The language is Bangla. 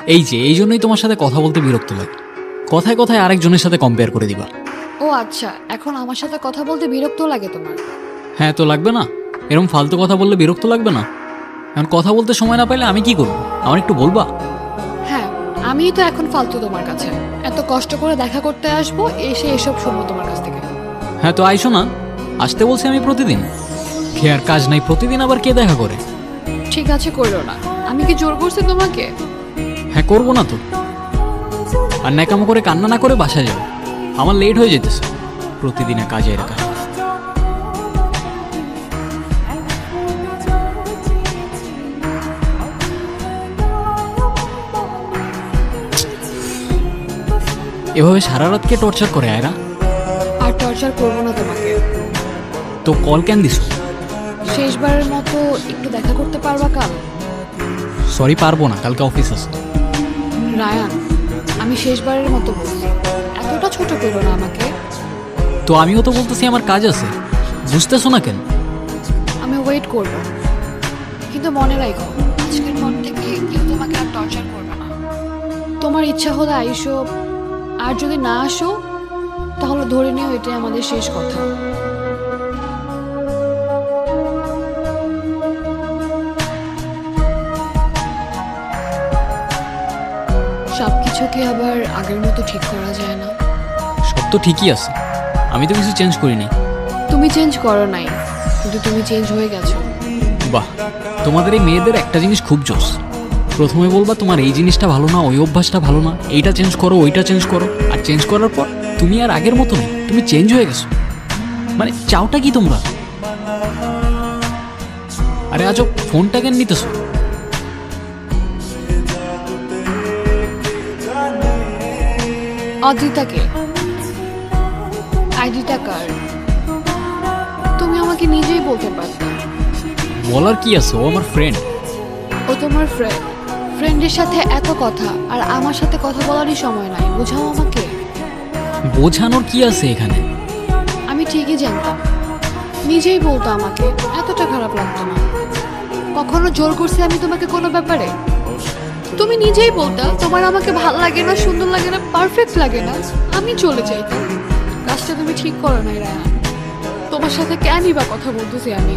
এই যে এই জন্যই তোমার সাথে কথা বলতে বিরক্ত লাগে কথায় কথায় আরেকজনের সাথে কম্পেয়ার করে দিবা। ও আচ্ছা এখন আমার সাথে কথা বলতে বিরক্ত লাগে তোমার? হ্যাঁ তো লাগবে না। এরকম ফালতু কথা বললে বিরক্ত লাগবে না। এখন কথা বলতে সময় না পাইলে আমি কি করব? আমার একটু বলবা? হ্যাঁ আমিই তো এখন ফালতু তোমার কাছে। এত কষ্ট করে দেখা করতে আসব এসে এসব শুনব তোমার কাছ থেকে। হ্যাঁ তো আইসো না। আসতে বলছি আমি প্রতিদিন। কে আর কাজ নাই প্রতিদিন আবার কে দেখা করে? ঠিক আছে করল না। আমি কি জোর করছি তোমাকে? হ্যাঁ করব না তো। আর ন্যাকামো করে কান্না না করে বাসা যাও আমার লেট হয়ে যেতেছে। প্রতিদিনে কাজে এর কাজ এভাবে সারা রাতকে টর্চার করে আয়রা? আর টর্চার করব না তোমাকে। তো কল কেন দিস শেষবারের মতো একটু দেখা করতে পারবা কাল? সরি পারব না কালকে অফিস আছে। রায়ান আমি শেষবারের মতো বলছি এতটা ছোট করো না আমাকে। তো আমিও তো বলতেছি আমার কাজ আছে। বুঝতেছো না কেন? আমি ওয়েট করব। কিন্তু মনে রাখো আজকের পর থেকে কেউ তোমাকে আর টর্চার করবে না। তোমার ইচ্ছা হলে আইসো আর যদি না আসো তাহলে ধরে নিও এটাই আমাদের শেষ কথা। সব কিছু কি আবার আগের মতো ঠিক করা যায় না। সব তো ঠিকই আছে। আমি তো কিছু চেঞ্জ করিনি। তুমি চেঞ্জ করো নাই কিন্তু তুমি চেঞ্জ হয়ে গেছো। বাহ তোমাদের এই মেয়েদের একটা জিনিস খুব জোস। প্রথমে বলবা তোমার এই জিনিসটা ভালো না ওই অভ্যাসটা ভালো না এইটা চেঞ্জ করো ওইটা চেঞ্জ করো। আর চেঞ্জ করার পর তুমি আর আগের মতো নেই তুমি চেঞ্জ হয়ে গেছো। মানে চাওটা কি তোমরা? আরে আজও ফোনটা কেন নিতেছো? অদ্রিতাকে আইডিটা কার? তুমি আমাকে নিজেই বলতে পারতে। বলার কি আছে? ও আমার ফ্রেন্ড ও তোমার ফ্রেন্ড ফ্রেন্ডের সাথে এত কথা আর আমার সাথে কথা বলারই সময় নাই। বোঝাও আমাকে। বোঝানোর কি আছে এখানে? আমি ঠিকই জানতাম। নিজেই বলতো আমাকে এতটা খারাপ লাগতো না। কখনো জোর করছি আমি তোমাকে কোনো ব্যাপারে? তুমি নিজেই বলতা, তোমার আমাকে ভালো লাগে না, সুন্দর লাগে না পারফেক্ট লাগে না। আমি চলে যাইতাম কাজটা তুমি ঠিক করো না রায়া। তোমার সাথে কেনই বা কথা বলতেছি আমি?